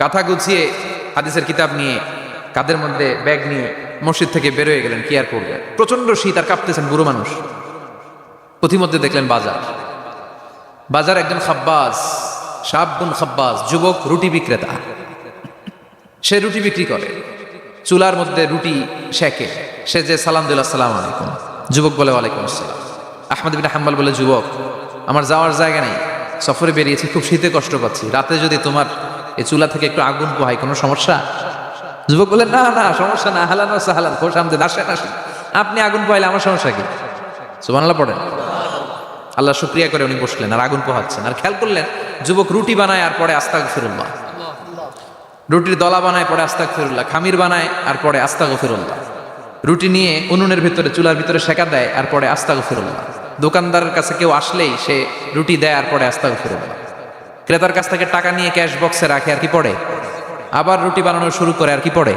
কাঁথা গুছিয়ে হাদিসের কিতাব নিয়ে কাদের মধ্যে ব্যাগ নিয়ে মসজিদ থেকে বেরোয় গেলেন, কি আর করবেন প্রচণ্ড শীত আর কাঁপতেছেন বুড়ো মানুষ। পথিমধ্যে দেখলেন বাজার। বাজার একজন খাব্বাজ সাবগুন খাব্বাস যুবক, রুটি বিক্রেতা। সে রুটি বিক্রি করে। চুলার মধ্যে রুটি শেখে সে যে, সালাম দিল সালাম আলাইকুম। যুবক বলে, ওয়ালাইকুম আসসালাম। আহমদ বিন হাম্বাল বলে, যুবক, আমার যাওয়ার জায়গা নেই। সফরে বেরিয়েছি, খুব শীতে কষ্ট পাচ্ছি। রাতে যদি তোমার এই চুলা থেকে একটু আগুন পোহাই, কোনো সমস্যা? যুবক বলে, না না, সমস্যা না, হালান সাহালান খোশ আমদের আসেন আসেন আপনি আগুন পোহাইলে আমার সমস্যা কি? সুবহানাল্লাহ পড়েন। আল্লাহ শুক্রিয়া করে উনি বসলেন, আর আগুন পোহাচ্ছেন। আর খেয়াল করলেন, যুবক রুটি বানায় আর পরে আস্তাক ফিরুল্লাহ রুটির দলা বানায়, পরে আস্তাক ফিরুল্লাহ খামির বানায় আর পরে আস্তাক ফিরুল্লাহ রুটি নিয়ে উনুনের ভিতরে, চুলার ভিতরে শেখা দেয় আর পরে আস্তাক ফিরুল্লাহ দোকানদারের কাছে কেউ আসলেই সে রুটি দেয় আর পরে আস্তাক ফিরুল্লাহ ক্রেতার কাছ থেকে টাকা নিয়ে ক্যাশ বক্সে রাখে, আর কি পড়ে? আবার রুটি বানানো শুরু করে, আর কি পড়ে?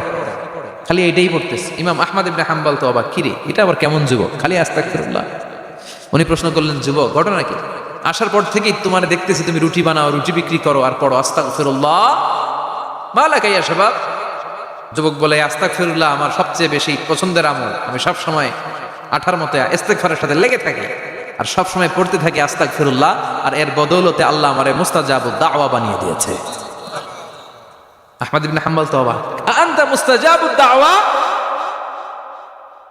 খালি এটাই পড়তেছে। ইমাম আহমদ ইবনে হাম্বাল তো অবাক। কিরে, এটা আবার কেমন যুবক? খালি ফিরুল্লাহ উনি প্রশ্ন করলেন, যুবক, ঘটনা কি? আসার পর থেকেই তোমার দেখতেছি, তুমি রুটি বানাও, রুটি বিক্রি করো, আর পড়ো আস্তাক ফিরুল্লাহ মালা কাইয়া সবাব যুবক বলে আস্তাক ফিরুল্লাহ আমার সবচেয়ে বেশি পছন্দের আমল। আমি সব সময় আঠার মতো ইস্তেকফারের সাথে লেগে থাকি। আর সব সময় পড়তে থাকি আস্তাক ফিরুল্লাহ আর এর বদৌলতে আল্লাহ আমারে মুস্তাজাবু দাওয়া বানিয়ে দিয়েছে। আহমদ হাম্বল তো আনতা মুস্তাজাবু দাওয়া?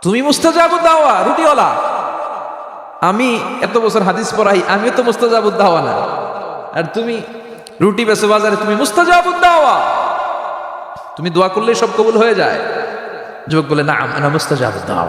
তুমি মুস্তাজাবু দাওয়া, রুটিওয়ালা। আমি এত বছর হাদিস পড়াই আমিও তো মুস্তাজাবুদ দাওয়া না। আর তুমি রুটি বেসো বাজারে, তুমি মুস্তাজাবুদ দাওয়া। তুমি দোয়া করলেই সব কবুল হয়ে যায়। যুবক বলে না আনা মুস্তাজাবুদ দাওয়া।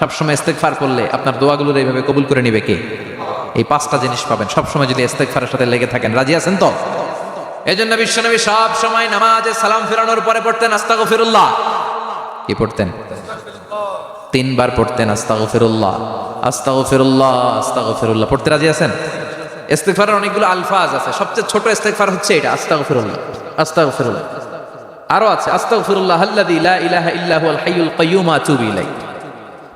সবসময় ইস্তেকফার করলে আপনার দোয়াগুলোর এইভাবে কবুল করে নিবে কে? এই পাঁচটা জিনিস পাবেন। সবসময় যদি ইস্তেকফারের সাথে লেগে থাকেন। রাজি আছেন তো? এই জন্য বিশ্বনবী সব সময় নামাজে সালাম ফেরানোর পরে পড়তেন, আস্তাগফিরুল্লাহ। কি পড়তেন? তিনবার পড়তেন, আস্তাগফিরুল্লাহ আস্তাগফিরুল্লাহ আস্তাগফিরুল্লাহ। পড়তে রাজি আছেন? ইস্তেগফারের অনেকগুলো আলফাজ আছে। সবচেয়ে ছোট ইস্তেগফার হচ্ছে এটা, আস্তাগফিরুল্লাহ আস্তাগফিরুল্লাহ। আরও আছে, আস্তাগফিরুল্লাহ আল্লাযী লা ইলাহা ইল্লা হুয়াল হাইয়ুল কাইয়্যুম আতুবু ইলাইহি।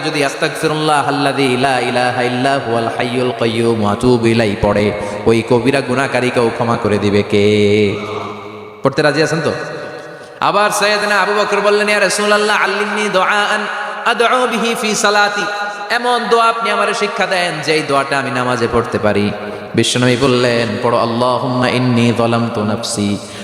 যদি কাইয়্যুম ওয়া আতুবু ইলাইহি পড়ে, ওই কবিরা গুনাহকারীকেও ক্ষমা করে দিবে কে? পড়তে রাজি আছেন তো? আবার সৈয়দনা আবু বকর বললেন, ইয়া রাসূলুল্লাহ, আল্লিমনি দুআআন ফি সালাতি। এমন দোয়া আপনি আমার শিক্ষা দেন যে এই দোয়াটা আমি নামাজে পড়তে পারি। বিশ্বনবী বললেন, পড়ো, আল্লাহুম্মা ইন্নী যালামতু নাফসি।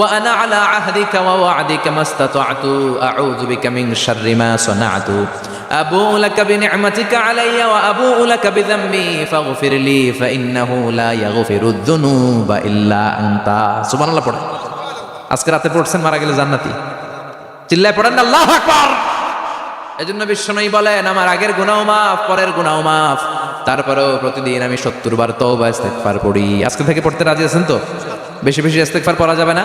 আনা আলা আহদিকা ওয়া ওয়া'দিকা মাস্তাতা'তু, আউযু বিকা মিন শাররি মা সানা'তু। আবু লাকা বিনি'মাতিকা আলাইয়া ওয়া আবু লাকা বিযামবি, ফাগফির লি ফাইন্নাহু লা ইয়াগফিরু যুনুবা ইল্লা আনতা। সুবহানাল্লাহ পড়ে আজকে রাতে পড়ছেন মারা গেলে জান্নাতি। চিল্লায় পড়েন আল্লাহু আকবার। এজন্য বিশ্বনয়ী বলেন, আমার আগের গুনাও মাফ, পরের গুনাও মাফ। তারপরেও প্রতিদিন আমি সত্তর বার তওবা ইস্তেগফার পড়ি। আজকে থেকে পড়তে রাজি আছেন তো? বেশি বেশি ইস্তেগফার পড়া যাবে না?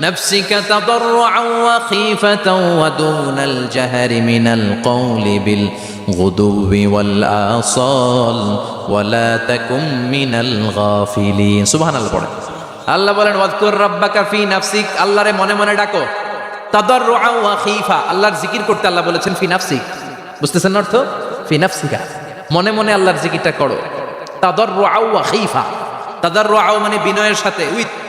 نفسك تضرعا وخيفة ودون الجهر من القول بالغدو والآصال ولا تكن من الغافلين سبحان الله পড়েন আল্লাহ বলেন ওয়াজকুর রাব্বাকা ফি নাফসিক আল্লাহরে মনে মনে ডাকো তাদাররুআ ওয়া খীফা আল্লাহর জিকির করতে আল্লাহ বলেছেন ফি নাফসিক বুঝতেছেন না অর্থ ফি নাফসিকা মনে মনে আল্লাহর জিকিরটা করো তাদাররুআ ওয়া খীফা তাদাররুআ মানে বিনয়ের সাথে উইথ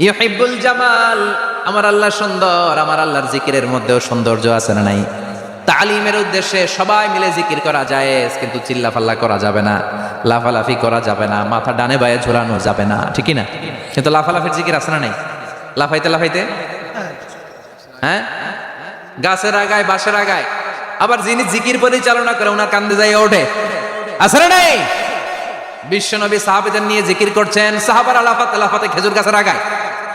ইউহিব্বুল জামাল, আমার আল্লাহ সুন্দর, আমার আল্লাহর জিকিরের মধ্যেও সৌন্দর্য আছে না নাই? তালিমের উদ্দেশ্যে সবাই মিলে জিকির করা যায় কিন্তু চিল্লাফাল্লা করা যাবে না, লাফালাফি করা যাবে না, মাথা ডানে বায়ে ঝোলানো যাবে না ঠিকই না? কিন্তু লাফালাফির জিকির আছে না নাই? লাফাইতে লাফাইতে? হ্যাঁ? গাছের আগায় বাসের আগায়। আবার যিনি জিকির পরিচালনা করে ওনার কান্দে যাই ওঠে। আছে না নাই? বিশ্বনবী সাহাবিদের নিয়ে জিকির করছেন, সাহাবার আলাফাত আলাফাতে খেজুর গাছের আগায়।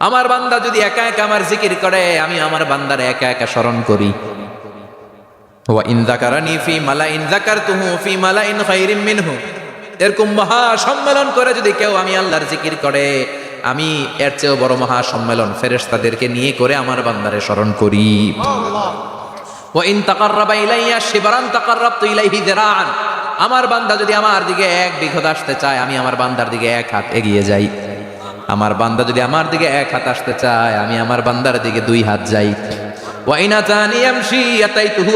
আমার বান্দা যদি একা একা আমার জিকির করে, আমি আমার বান্দার একা একা স্মরণ করি। এরকম মহা সম্মেলন করে যদি কেউ আমি আল্লাহর জিকির করে, আমি এর চেয়েও বড় মহা সম্মেলন নিয়ে করে আমার বান্দারে স্মরণ করি। আমার বান্দা যদি আমার দিকে এক বিঘত আসতে চায়, আমি আমার বান্দার দিকে এক হাত এগিয়ে যাই। আমার বান্দা যদি আমার দিকে এক হাত আসতে চায়, আমি আমার বান্দার দিকে দুই হাত যাই। ওয়াইনা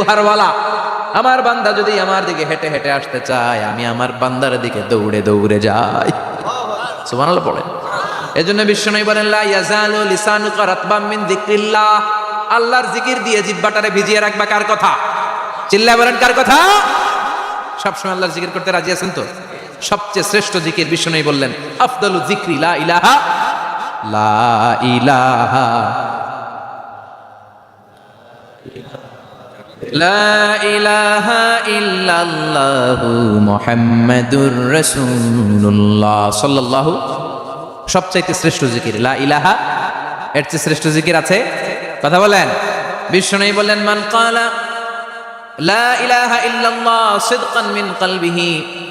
হারওয়ালা। আমার বান্দা যদি আমার দিকে হেঁটে হেঁটে আসতে চায়, আমি আমার বান্দার দিকে দৌড়ে দৌড়ে যাই। সুবহানাল্লাহ পড়েন। এজন্য বিশ্বনবী বলেন, লা ইয়াজালু লিসানুকা রাতবাম আল্লাহর জিকির দিয়ে জিহ্বাটারে ভিজিয়ে রাখবা কার কথা? চিল্লায় বলেন কার কথা? সবসময় আল্লাহর জিকির করতে রাজি আছেন তো? সবচেয়ে শ্রেষ্ঠ জিকির বিষ্ণু বললেন, আফদালু জিক্রি লা ইলাহা লা ইলাহা লা ইলাহা ইল্লাল্লাহু শ্রেষ্ঠ জিকির, লা ইলাহা, এর চেয়ে শ্রেষ্ঠ জিকির আছে, কথা বলেন। বিষ্ণু বললেন লা ইলাহা ইল্লাল্লাহ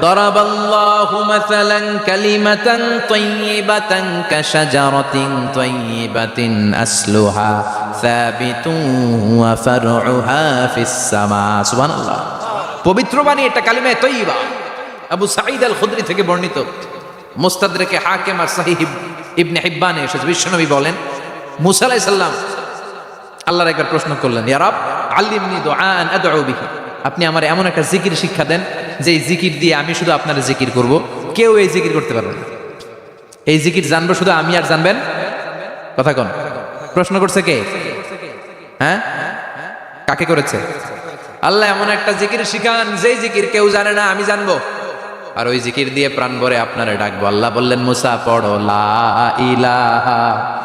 ضرب الله مثلا كلمة طيبة كشجرة طيبة أصلها ثابت وفرعها في السماء سبحان الله পবিত্র বাণী এটা কালিমায়ে তৈবা আবু সাঈদ আল খুদরি থেকে বর্ণিত মুস্তাদরেকে হাকিম আর সাহিহ ইবনে হিব্বানে এসেছে বিশ্বনবী বলেন মুসা আলাইহিস সালাম আল্লাহর একবার প্রশ্ন করলেন ইয়ারাব আল্লিমনি দুআন আদউ বিহি আপনি আমার এমন একটা জিকির শিক্ষা দেন যে এই জিকির দিয়ে আমি শুধু আপনার জিকির করব, কেউ এই জিকির করতে পারবে না। এই জিকির জানব শুধু আমি আর জানবেন? কথা কোন। প্রশ্ন করছে কে? হ্যাঁ? কাকে করেছে? আল্লাহ এমন একটা জিকির শিখান, যেই জিকির কেউ জানে না, আমি জানব। আর ওই জিকির দিয়ে প্রাণ ভরে আপনারা ডাকবো। আল্লাহ বললেন, মুসা, পড়ো, লা ইলাহা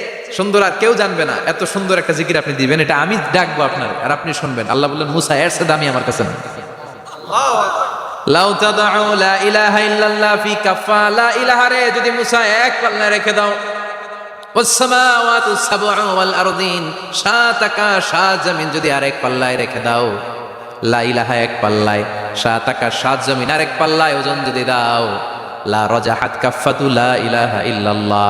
সুন্দর আর কেউ জানবে না। এত সুন্দর একটা জিকির আপনি দিবেন, এটা আমি ডাকবো আপনার, আর আপনি শুনবেন। আল্লাহ বললেন, মুসা, এর দামি আমার কাছে না। লাউ তাদাউ লা ইলাহা ইল্লাল্লাহ ফি কাফা লা ইলাহা রে, যদি মুসা এক পাল্লা রেখে দাও। ওয়াসসামাওয়াতু সাবউ ওয়াল আরদিন সাত আকাশ সাত জমিন যদি আর এক পাল্লায় রেখে দাও। লা ইলাহা এক পাল্লায় সাত আকাশ সাত জমিন আর এক পাল্লায় ওজন যদি দাও। লা রাজাহাত কাফাতু লা ইলাহা ইল্লাল্লাহ।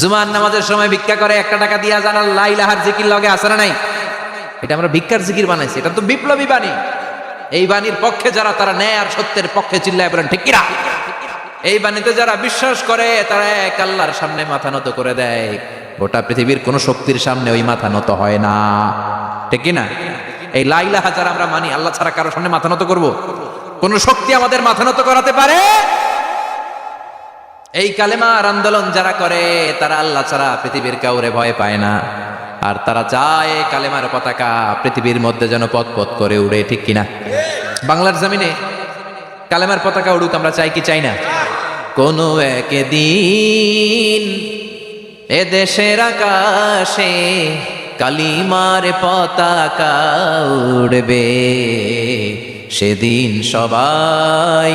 জুমার নামাজের সময় ভিক্ষা করে একটা টাকা দিয়া যান, আর লা ইলাহার জিকির লগে না নাই? এটা আমরা ভিক্ষার জিকির বানাইছি, এটা তো বিপ্লবী বাণী। এই বাণীর পক্ষে যারা, তারা ন্যায় আর সত্যের পক্ষে চিল্লায় বলেন, ঠিক কিনা? এই বাণীতে যারা বিশ্বাস করে, তারা এক আল্লাহর সামনে মাথা নত করে দেয়। গোটা পৃথিবীর কোন শক্তির সামনে ওই মাথা নত হয় না। ঠিক কিনা? এই লাইলা যারা আমরা মানি, আল্লাহ ছাড়া কারোর সামনে মাথা নত করব? কোন শক্তি আমাদের মাথা নত করাতে পারে? এই কালেমার আন্দোলন যারা করে, তারা আল্লাহ ছাড়া পৃথিবীর কাউরে ভয় পায় না। আর তারা চায় কালেমার পতাকা পৃথিবীর মধ্যে যেন পথ পথ করে উড়ে, ঠিক কিনা বাংলার জমিনে কালেমার পতাকা উড়ুক, আমরা চাই কি চাই না? কোনো একদিন এ দেশের আকাশে কালিমার পতাকা উড়বে। সেদিন সবাই